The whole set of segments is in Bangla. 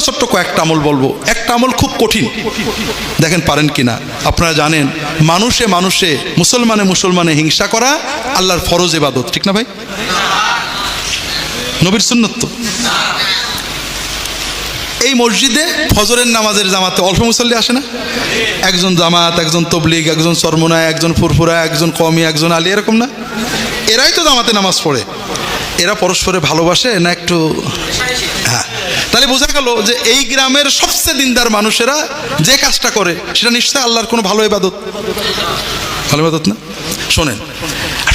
ছোট্ট কয়েকটা আমল বলব। একটা আমল খুব কঠিন। দেখেন পারেন কিনা? আপনারা জানেন, মানুষে মানুষে, মুসলমানে মুসলমানে হিংসা করা আল্লাহর ফরজ এবাদত ঠিক না ভাই? নবীর সুন্নত এই মসজিদে ফজরের নামাজের জামাতে অল্প মুসল্লি আসে না? একজন জামাত, একজন তবলিগ, একজন সরমনায় একজন ফুরফুরা, একজন কমি একজন আলী, এরকম না? এরাই তো জামাতে নামাজ পড়ে। এরা পরস্পরে ভালোবাসে না একটু তাহলে বোঝা গেল যে এই গ্রামের সবচেয়ে দিনদার মানুষেরা যে কাজটা করে, সেটা নিশ্চয়ই আল্লাহর কোনো ভালো ইবাদত। ভালো ইবাদত না? শোনেন,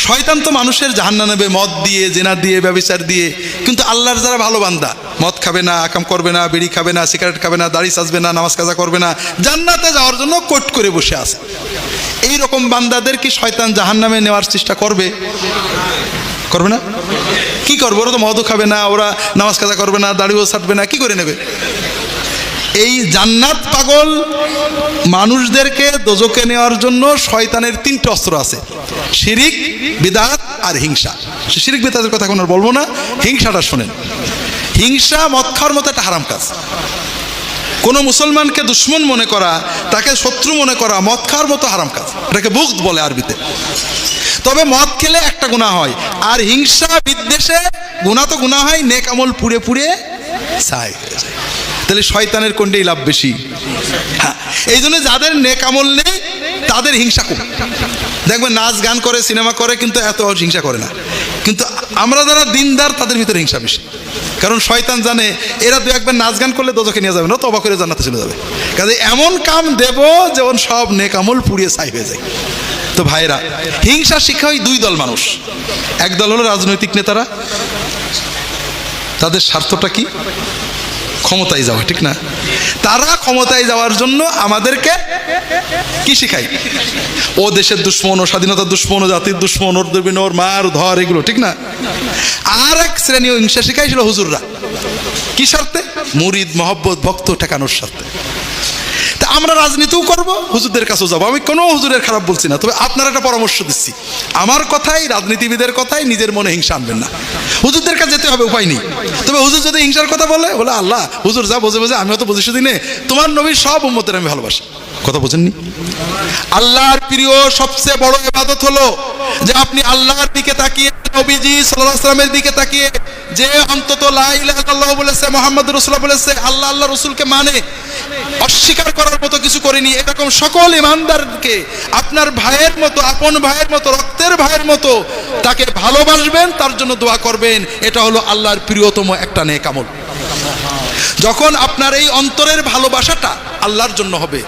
শয়তান তো মানুষের জাহান্না নেবে, মদ দিয়ে, জেনা দিয়ে, ব্যবচার দিয়ে, কিন্তু আল্লাহর যারা ভালো বান্দা, মদ খাবে না, আকাম করবে না, বিড়ি খাবে না, সিগারেট খাবে না, দাড়ি সাজবে না, নামাজ কাজা করবে না, জান্নাতে যাওয়ার জন্য কোট করে বসে আছে। এই রকম বান্দাদের কি শয়তান জাহান্নামে নেওয়ার চেষ্টা করবে? করবে না? কি করব? ওরা তো মদও খাবে না, ওরা নামাজ কাজা করবে না দাড়িও ছাটবে না, কি করে নেবে? এই জান্নাত পাগল মানুষদেরকে দোজকে নেওয়ার জন্য শয়তানের তিনটে অস্ত্র আছে। শিরিক, বিদাত আর হিংসা। শিরিক, বিদাতের কথা এখন আর বলব না, হিংসাটা শোনেন। হিংসা মদ খাওয়ার মতো একটা হারাম কাজ। কোনো মুসলমানকে দুশ্মন মনে করা, তাকে শত্রু মনে করা মদ খাওয়ার মতো হারাম কাজ। এটাকে বুক বলে আরবিতে। তবে মদ খেলে একটা গুণা হয়। আর হিংসা বিদ্বেষে গুণা তো গুণা হয়, নেক আমল পুড়ে পুড়ে ছাই তাহলে শয়তানের কোনটাই লাভ বেশি? হ্যাঁ এই জন্য যাদের নেক আমল নেই, তাদের হিংসা কম। দেখবেন নাচ গান করে, সিনেমা করে, কিন্তু এত হিংসা করে না। কিন্তু আমরা যারা দিনদার, তাদের ভিতরে হিংসা বেশি। কারণ শয়তান জানে, এরা দু একবার নাচ গান করলে দোজকে নিয়ে যাবে না তবা করে জানাতে চলে যাবে। কাজে এমন কাম দেব, যেমন সব নেক আমল পুড়িয়ে ছাই হয়ে যায়। তো ভাইরা হিংসা শিক্ষা হয় দুই দল মানুষ। এক দল হলো রাজনৈতিক নেতারা, তাদের স্বার্থটা কি? ক্ষমতায় যাওয়া, ঠিক না? তারা ক্ষমতায় যাওয়ার জন্য আমাদেরকে কি শিখায়? ও দেশের দুশ্মন, ও স্বাধীনতার দুশ্মন, ও জাতির দুশ্মন, ওর দুর্বিন, ওর মার ধর, এগুলো, ঠিক না? আর এক শ্রেণি হিংসা শিখাইছিল হুজুররা। কি স্বার্থে? মুরিদ, মহব্বত, ভক্ত ঠেকানোর স্বার্থে। আমরা রাজনীতিও করব, হুজুরদের কাছেও যাব। আমি কোনো হুজুরের খারাপ বলছি না, তবে আপনার একটা পরামর্শ দিচ্ছি। আমার কথাই, রাজনীতিবিদের কথাই নিজের মনে হিংসা আনবেন না। হুজুরদের কাছে যেতে হবে, উপায় নেই। তবে হুজুর যদি হিংসার কথা বলে বলে, আল্লাহ, হুজুর যা বোঝে বোঝে, আমিও তো বুঝি শুধু নে তোমার নবীর সব উম্মতের আমি ভালোবাসি। কথা বোঝেননি আল্লাহর প্রিয় সবচেয়ে বড় ইবাদত হলো যে আপনি আল্লাহর দিকে তাকিয়ে, নবীজি সাল্লামের দিকে তাকিয়ে, যে অন্তত লা ইলাহা ইল্লাল্লাহ বলেছে মোহাম্মদ রাসূলুল্লাহ বলেছে, আল্লাহ আল্লাহ রসুলকে মানে অস্বীকার করার মতো কিছু করেনি। এরকম সকল ইমানদারকে আপনার ভাইয়ের মতো, আপন ভাইয়ের মতো, রক্তের ভাইয়ের মতো তাকে ভালোবাসবেন, তার জন্য দোয়া করবেন। এটা হলো আল্লাহর প্রিয়তম একটা নেক আমল। যখন আপনার এই অন্তরের ভালোবাসাটা আল্লাহর জন্য হবে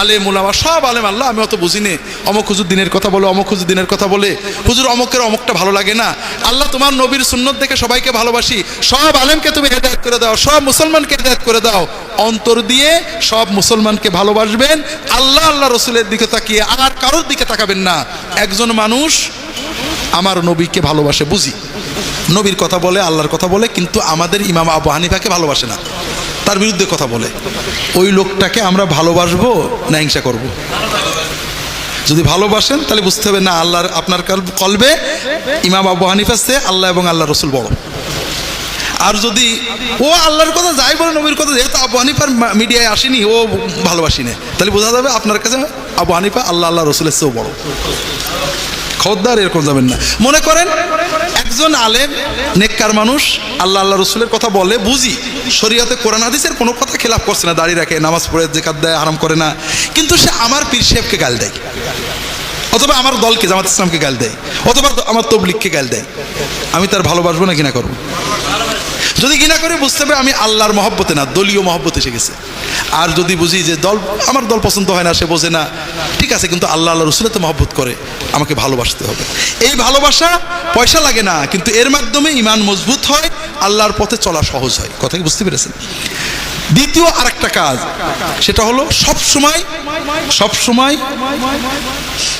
আলে মুলামা সব আলেম আল্লাহ, আমি অত বুঝি নে অমুক হুজুর দিনের কথা বলে, অমুক হুজুর দিনের কথা বলে। হুজুর, অমকের অমুকটা ভালো লাগে না। আল্লাহ তোমার নবীর সুন্নত দেখে সবাইকে ভালোবাসি। সব আলেমকে তুমি হেদায়ত করে দাও, সব মুসলমানকে হেদায়ত করে দাও। অন্তর দিয়ে সব মুসলমানকে ভালোবাসবেন। আল্লাহ আল্লাহ রসুলের দিকে তাকিয়ে আর কারোর দিকে তাকাবেন না। একজন মানুষ আমার নবীকে ভালোবাসে, বুঝি? নবীর কথা বলে, আল্লাহর কথা বলে, কিন্তু আমাদের ইমাম আবু হানিফাকে ভালোবাসে না। তার বিরুদ্ধে কথা বলে। ওই লোকটাকে আমরা ভালোবাসবো না হিংসা করব। যদি ভালোবাসেন, তাহলে বুঝতে হবে না, আল্লাহর আপনার কাল- কলবে ইমাম আবু হানিফার চেয়ে আল্লাহ এবং আল্লাহ রসুল বড়। আর যদি ও আল্লাহর কথা যাই বলে, নবীর কথা, যেহেতু আবু হানিফার মিডিয়ায় আসেনি, ও ভালোবাসি না তাহলে বোঝা যাবে আপনার কাছে আবু হানিফা আল্লাহ আল্লাহ রসুলের চেয়েও বড়। খদ্দার, এরকম যাবেন না। মনে করেন, একজন আলেম, নেককার মানুষ, আল্লাহ আল্লাহ রসুলের কথা বলে, বুঝি শরীয়তে কোরআন, হাদিসের কোনো কথা খেলাফ করছে না দাঁড়িয়ে রাখে, নামাজ পড়ে জেকাত দেয় আরাম করে না। কিন্তু সে আমার পীর সাহেবকে গাল দেয়। অথবা আমার দলকে, জামাত ইসলামকে গাল দেয়। অথবা আমার তবলিককে গাল দেয়। আমি তার ভালোবাসবো না কিনা করব। যদি ঘৃণা করে, বুঝতে হবে আমি আল্লাহর মহব্বতে না, দলীয় মহব্বত এসে গেছে। আর যদি বুঝি যে দল, আমার দল পছন্দ হয় না, সে বোঝে না, ঠিক আছে, কিন্তু আল্লাহ আল্লাহ রসুলে তো মহব্বত করে, আমাকে ভালোবাসতে হবে। এই ভালোবাসা পয়সা লাগে না, কিন্তু এর মাধ্যমে ইমান মজবুত হয়, আল্লাহর পথে চলা সহজ হয়। কথা কি বুঝতে পেরেছেন? দ্বিতীয় আরেকটা কাজ, সেটা হলো সব সময় সব সময়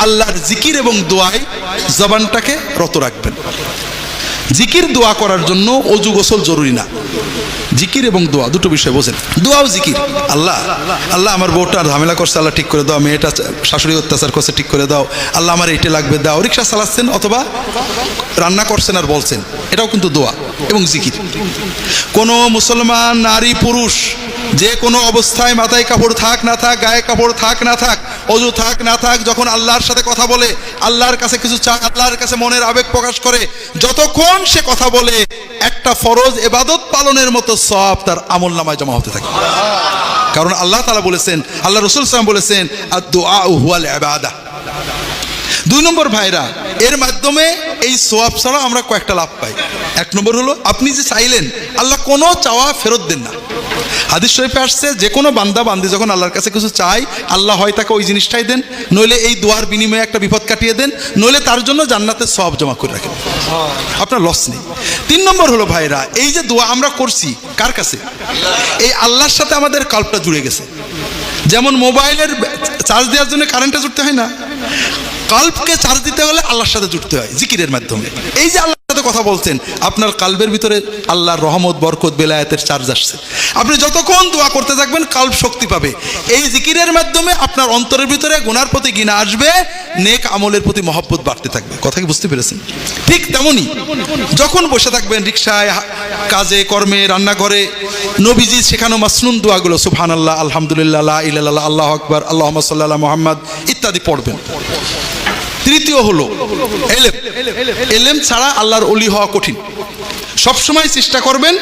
আল্লাহর জিকির এবং দোয়ায় জবানটাকে রত রাখবেন। জিকির দোয়া করার জন্য অজু গোসল জরুরি না। জিকির এবং দোয়া, দুটো বিষয় বোঝেন। দোয়াও জিকির। আল্লাহ আল্লাহ আমার বউটা ঝামেলা করছে, আল্লাহ ঠিক করে দাও, মেয়েটা শাশুড়ি অত্যাচার করছে, ঠিক করে দাও। আল্লাহ আমার এইটা লাগবে, দাও। রিক্সা চালাচ্ছেন অথবা রান্না করছেন আর বলছেন। এটাও কিন্তু দোয়া এবং জিকির। কোনো মুসলমান, নারী, পুরুষ, যে কোনো অবস্থায় মাথায় কাপড় থাক না থাক, গায়ে কাপড় থাক না থাক অজু থাক, না থাক, যখন আল্লাহর সাথে কথা বলে, আল্লাহর কাছে কিছু চা আল্লাহর কাছে মনের আবেগ প্রকাশ করে, যতক্ষণ সে কথা বলে, একটা ফরজ এবাদত পালনের মতো সব তার আমল নামায় জমা হতে থাকে। কারণ আল্লাহ তালা বলেছেন, আল্লাহ রসুল সালাম বলেছেন আর দোয়া হুয়াল দুই নম্বর ভাইরা, এর মাধ্যমে এই সোয়াব ছাড়া আমরা কয়েকটা লাভ পাই। এক নম্বর হলো, আপনি যে চাইলেন, আল্লাহ কোনো চাওয়া ফেরত দেন না। হাদিস শরীফে আসছে, যে কোনো বান্দা, বান্দি যখন আল্লাহর কাছে কিছু চাই আল্লাহ হয় তাকে ওই জিনিসটাই দেন, নইলে এই দোয়ার বিনিময়ে একটা বিপদ কাটিয়ে দেন, নইলে তার জন্য জান্নাতের সব জমা করে রাখেন। আপনার লস নেই। তিন নম্বর হলো, ভাইরা, এই যে দোয়া আমরা করছি, কার কাছে? এই আল্লাহর সাথে আমাদের কাল্পটা জুড়ে গেছে। যেমন মোবাইলের চার্জ দেওয়ার জন্য কারেন্টে জুড়তে হয় না। কাল্পকে চার্জ দিতে হলে আল্লাহর সাথে জুড়তে হয়, জিকিরের মাধ্যমে। এই যে আল্লাহর সাথে কথা বলছেন, আপনার কাল্বের ভিতরে আল্লাহর রহমত, বরকত, বেলায়াতের চার্জ আসছে। আপনি যতক্ষণ দোয়া করতে থাকবেন কাল্ব শক্তি পাবে। এই জিকিরের মাধ্যমে আপনার অন্তরের ভিতরে গুনার প্রতি গিনা আসবে, নেক আমলের প্রতি মহব্বত বাড়তে থাকবে। কথা কি বুঝতে পেরেছেন? ঠিক তেমনই, যখন বসে থাকবেন রিক্সায়, কাজে, কর্মে, রান্নাঘরে, নবীজি শেখানো মাসনুন দোয়াগুলো সুবহান আল্লাহ আলহামদুলিল্লাহ ইল্লাল্লাহ, আল্লাহ আকবার আল্লাহ মোহাম্মদ, ইত্যাদি পড়বেন। তৃতীয় হলো এলেম। এলেম ছাড়া আল্লাহর অলি হওয়া কঠিন। সবসময় চেষ্টা করবেন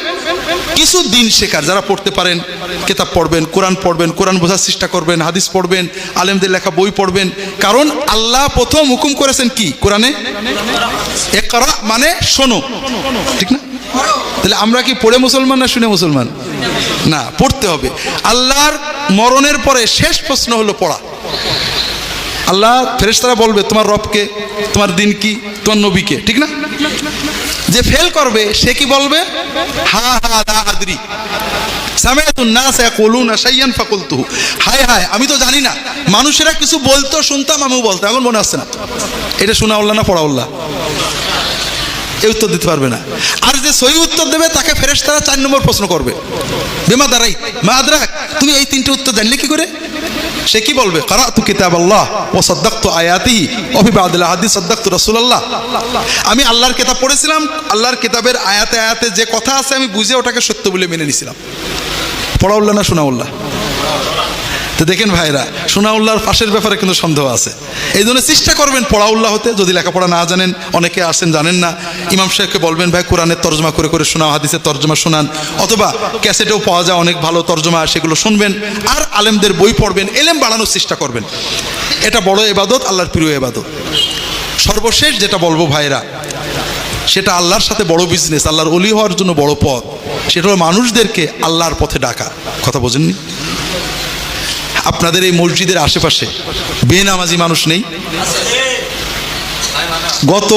কিছু দিন শেখার। যারা পড়তে পারেন, কেতাব পড়বেন, কোরআন পড়বেন, কোরআন বোঝার চেষ্টা করবেন, হাদিস পড়বেন, আলেমদের লেখা বই পড়বেন। কারণ আল্লাহ প্রথম হুকুম করেছেন কি? কোরআনে? একরা মানে শোনো। ঠিক না? তাহলে আমরা কি পড়ে মুসলমান না শুনে মুসলমান? না, পড়তে হবে। আল্লাহর মরণের পরে শেষ প্রশ্ন হলো পড়া। আল্লাহ ফেরেশতারা বলবে, তোমার রবকে, তোমার দিন কি? তোমার নবীকে। ঠিক না? যে ফেল করবে, সে কি বলবে? হা হা, লা আদরি। হায় হায়, আমি তো জানি না। মানুষেরা কিছু বলতো, শুনতাম, আমিও বলতাম, এখন মনে আসছে না। এটা শোনা উল্লাহ না পড়া উল্লাহ এই উত্তর দিতে পারবে না। আর যে সহি উত্তর দেবে, তাকে ফেরেশতারা চার নম্বর প্রশ্ন করবে। বেমা দাঁড়াই মা আদরাক তুমি এই তিনটে উত্তর জানলে কি করে? সে কি বলবে? কারাতু কিতাব আল্লাহ ও সদ্দাক্ত আয়াতি আমি আল্লাহর কিতাব পড়েছিলাম, আল্লাহর কিতাবের আয়াতে আয়াতে যে কথা আছে আমি বুঝে ওটাকে সত্য বলে মেনে নিছিলাম। পড়াউল্লাহ না শোনাউল্লাহ? তো দেখেন ভাইরা, সোনাউল্লাহর পাশের ব্যাপারে কিন্তু সন্দেহ আছে। এই জন্য চেষ্টা করবেন পড়াউল্লাহ হতে, যদি লেখাপড়া না জানেন, অনেকে আসেন, জানেন না। ইমাম সাহেবকে বলবেন, ভাই, কোরআনের তর্জমা করে করে শোনাও, হাদিসের তর্জমা শোনান। অথবা ক্যাসেটেও পাওয়া যায়, অনেক ভালো তর্জমা, সেগুলো শুনবেন। আর আলেমদের বই পড়বেন, এলেম বাড়ানোর চেষ্টা করবেন। এটা বড় এবাদত, আল্লাহর প্রিয় এবাদত। সর্বশেষ যেটা বলব ভাইরা, সেটা আল্লাহর সাথে বড় বিজনেস আল্লাহর অলি হওয়ার জন্য বড় পথ। সেটা হলো মানুষদেরকে আল্লাহর পথে ডাকা। কথা বোঝেননি? আপনাদের এই মসজিদের আশেপাশে বেনামাজি মানুষ নেই। গত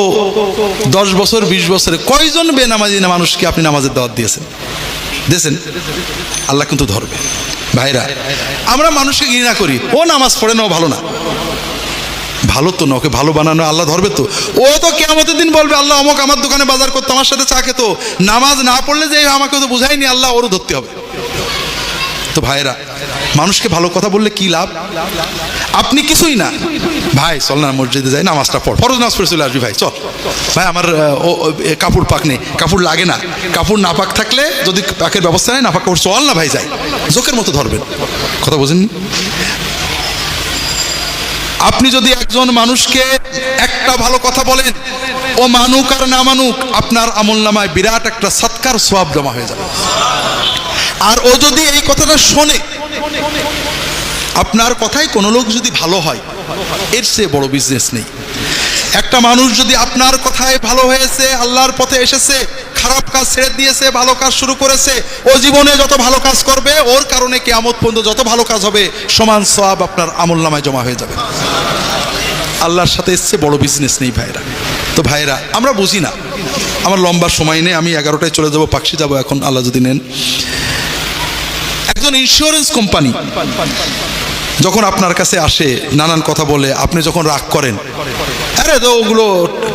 দশ বছর, বিশ বছরে কয়জন বেনামাজি মানুষকে আপনি নামাজের দাওয়াত দিয়েছেন? দিয়েছেন? আল্লাহ কিন্তু ধরবে। ভাইরা, আমরা মানুষকে ঘৃণা করি। ও নামাজ পড়ে না, ও ভালো না। ভালো তো না, ওকে ভালো বানানো আল্লাহ ধরবে তো। ও তো কেমতের দিন বলবে, আল্লাহ, অমক আমার দোকানে বাজার করতো, আমার সাথে চা খেতো। নামাজ না পড়লে যে আমাকে তো বুঝায়নি, আল্লাহ ওরও ধরতে হবে। তো ভাইরা মানুষকে ভালো কথা বললে কি লাভ? আপনি কিছুই না। ভাই, চল না মসজিদে যাই, নামাজটা পড়। ফরজ নামাজ পড়ে চলে আসবি ভাই, চল। ভাই, আমার কাপড় পাক নেই। কাপড় লাগে না। কাপড় না পাক থাকলে যদি পাকের ব্যবস্থা নেই না পাক কাপড়, চল না ভাই, যাই। জোকের মতো ধরবেন। কথা বোঝেননি? আপনি যদি একজন মানুষকে একটা ভালো কথা বলেন, ও মানুক আর না মানুক, আপনার আমল নামায় বিরাট একটা সৎকার সোয়াব জমা হয়ে যাবে। আর ও যদি এই কথাটা শোনে, আপনার কথাই কোনো লোক যদি ভালো হয়, এর চেয়ে বড় বিজনেস নেই। একটা মানুষ যদি আপনার কথায় ভালো হয়েছে, আল্লাহর পথে এসেছে, খারাপ কাজ ছেড়ে দিয়েছে, ভালো কাজ শুরু করেছে, ও জীবনে যত ভালো কাজ করবে, ওর কারণে কেয়ামত পর্যন্ত যত ভালো কাজ হবে, সমান সব আপনার আমল নামায় জমা হয়ে যাবে। আল্লাহর সাথে এসছে বড় বিজনেস নেই ভাইরা। তো ভাইরা, আমরা বুঝি না। আমার লম্বা সময় নেই, আমি এগারোটায় চলে যাব, পাকশি যাব এখন, আল্লাহ যদি নেন। একজন ইন্স্যুরেন্স কোম্পানি যখন আপনার কাছে আসে, নানান কথা বলে, আপনি যখন রাগ করেন, আরে তো ওগুলো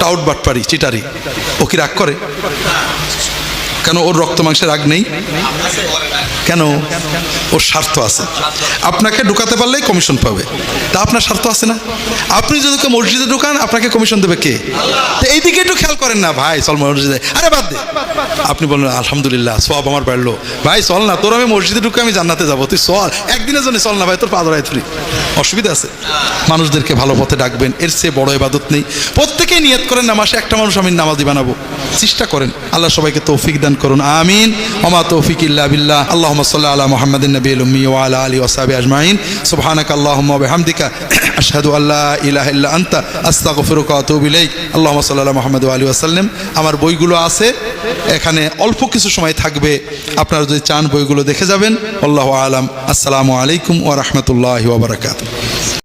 টাউট বাটপারি, চিটারি। ও কি রাগ করে? কেন ওর রক্ত মাংসের রাগ নেই? কেন? ওর স্বার্থ আছে। আপনাকে ঢুকাতে পারলেই কমিশন পাবে। তা আপনার স্বার্থ আছে না? আপনি যদি মসজিদে ঢুকান, আপনাকে কমিশন দেবে কে? তো এইদিকে একটু খেয়াল করেন না। ভাই, চল মসজিদে। আরে বাদ দে। আপনি বললেন, আলহামদুলিল্লাহ, সব আমার বাড়লো ভাই, চল না, তোর আমি মসজিদে ঢুকে আমি জান্নাতে যাব। তুই চল। একদিনের জন্য চল না ভাই, তোর পাদরায় তুই অসুবিধা আছে। মানুষদেরকে ভালো পথে ডাকবেন, এর চেয়ে বড় এবাদত নেই। প্রত্যেকেই নিয়ত করেন না মাসে একটা মানুষ আমি নামাজি বানাবো। চেষ্টা করেন। আল্লাহ সবাইকে তৌফিক দান করুন, আমিন। ওমা তৌফিক ইল্লা বিল্লাহ। আল্লাহ সাল্লাহ আলা মোহাম্মদিন নবী উম্মি ওয়ালা আলী ওসাবি আজমাইন। সুবহানাক আল্লাহুম্মা ওয়া বিহামদিকা, আশহাদু আল্লা ইলাহা ইল্লা আনতা, আস্তাগফিরুকা ওয়া আতুবু ইলাইক। আল্লাহুম্মা সাল্লি আলা মুহাম্মদ ওয়া আলী ওয়াসাল্লাম আমার বইগুলো আছে, এখানে অল্প কিছু সময় থাকবে। আপনারা যদি চান বইগুলো দেখে যাবেন। আল্লাহ আলাম। আসসালামু আলাইকুম ওয়া রাহমাতুল্লাহি ওয়া বারাকাতুহু।